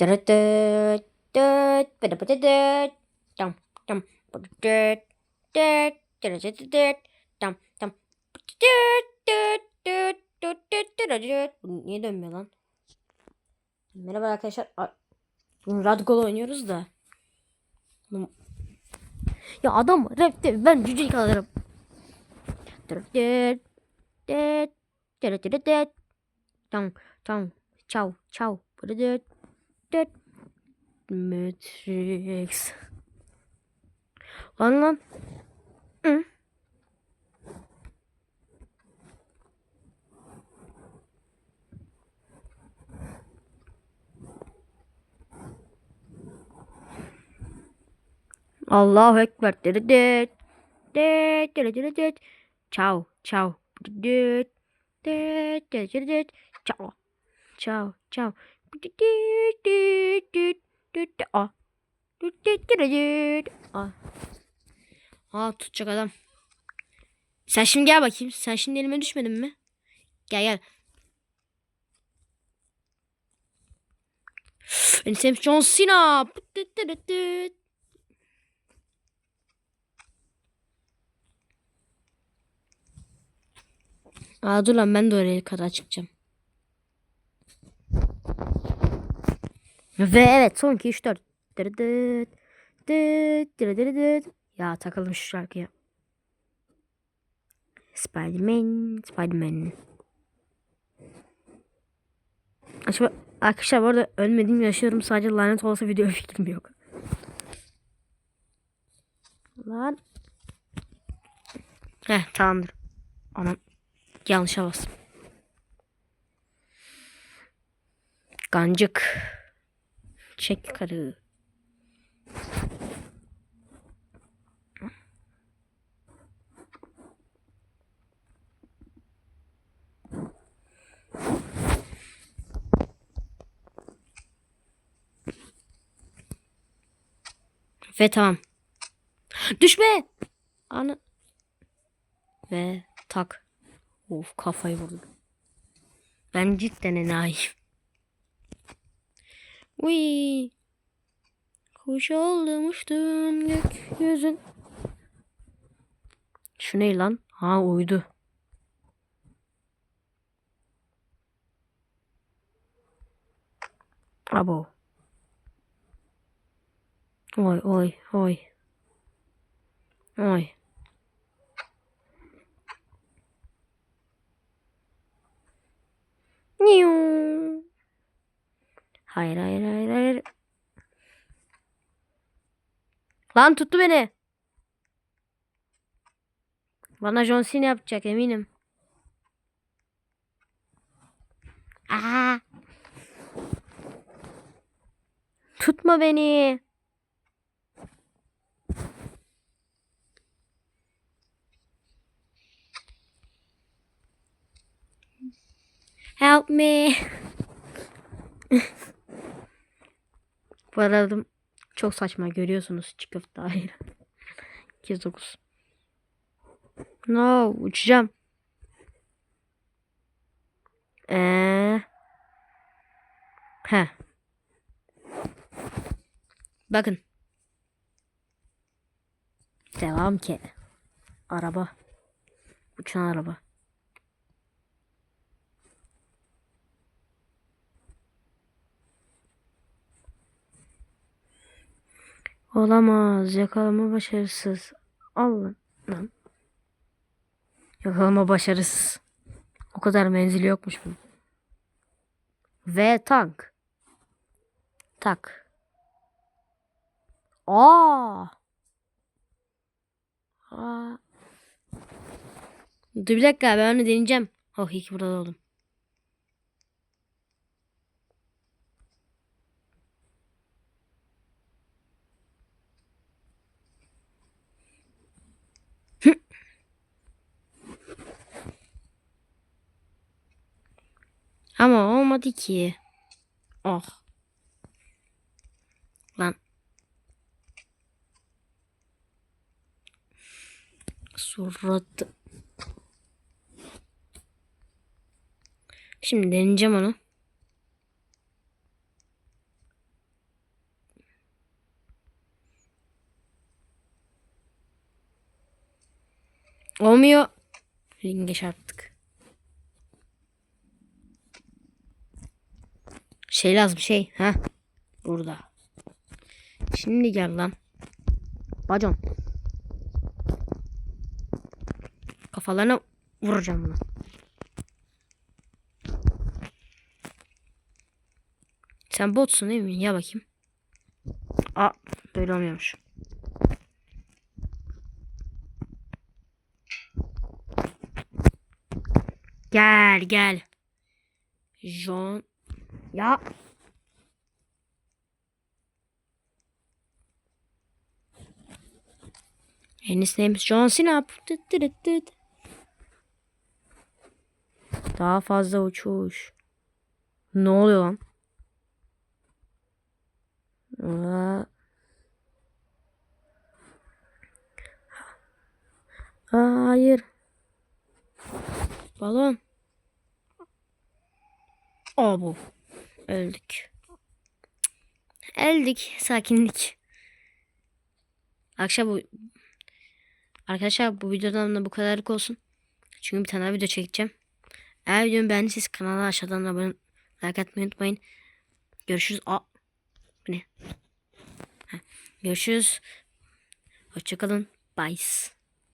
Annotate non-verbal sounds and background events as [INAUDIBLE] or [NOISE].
Tam tam. Tam niye dönmüyor lan? Merhaba arkadaşlar. Bugün Radgol oynuyoruz da. Ya adam rapte ben cüceyi alırım. Dırıt dıt dıt dırıt dıt dıt. Tam tam çav çav dıt. Matrix. Lan lan. Hı. Allahu Ekber. Dırıt dıt. Dıt dıt dıt. Çav. Çav dıt. Ah. Aa tutacak adam. Sen şimdi gel bakayım. Sen şimdi elime düşmedin mi? Gel gel. Benim sevim John Cena. Aa dur lan ben de oraya kadar çıkacağım. Ve evet son 2 3 4. Dıt dıt. Dıt dıt dıt dıt. Ya takalım şu şarkıya. Spiderman, Spiderman. Acaba arkadaşlar bu arada ölmedim yaşıyorum sadece lanet olsa video [LAUGHS] fikrim yok. Lan. Heh tamamdır. Anam yanlışa bastım. Gancık. Çek karı. Ve tamam. Düşme. Ana. Ve tak. Of kafayı vurdum. Ben cidden enayiyim. Uy. Kuş oldum uçtum gökyüzün. Şu ne lan? Ha uydu. Abo. Oy oy oy. Oy. Hayır hayır hayır hayır. Lan tuttu beni. Bana John Cena yapacak eminim. Aa. Tutma beni. Help me. [LAUGHS] Bu arada çok saçma görüyorsunuz çıkıp daire. [LAUGHS] 209. No uçacağım. Ee. He. Bakın. Devam ki. Araba. Uçan araba. Olamaz. Yakalama başarısız. Lan. Yakalama başarısız. O kadar menzili yokmuş bunun. Ve tank. Tak. Aa. Aa. Dur bir dakika ben onu deneyeceğim. Oh iyi ki burada oldum. Ama olmadı ki. Oh. Lan. Suratı. Şimdi deneyeceğim onu. Olmuyor. Ringe çarptık. Şey lazım şey. Ha. Burada. Şimdi gel lan. Bacon. Kafalarına vuracağım bunu. Sen botsun değil mi? Ya bakayım. Aa böyle olmuyormuş. Gel gel. John. Ya. His name is John Cena. Daha fazla uçuş. Ne oluyor lan? Aa. Hayır. Balon. Aa bu. Öldük. Öldük. Sakinlik. Akşam bu Arkadaşlar bu videodan da bu kadarlık olsun. Çünkü bir tane video çekeceğim. Eğer videomu beğendiyseniz kanala aşağıdan abone like atmayı unutmayın. Görüşürüz. Aa, bu ne? Heh, Görüşürüz. Hoşçakalın. Bye.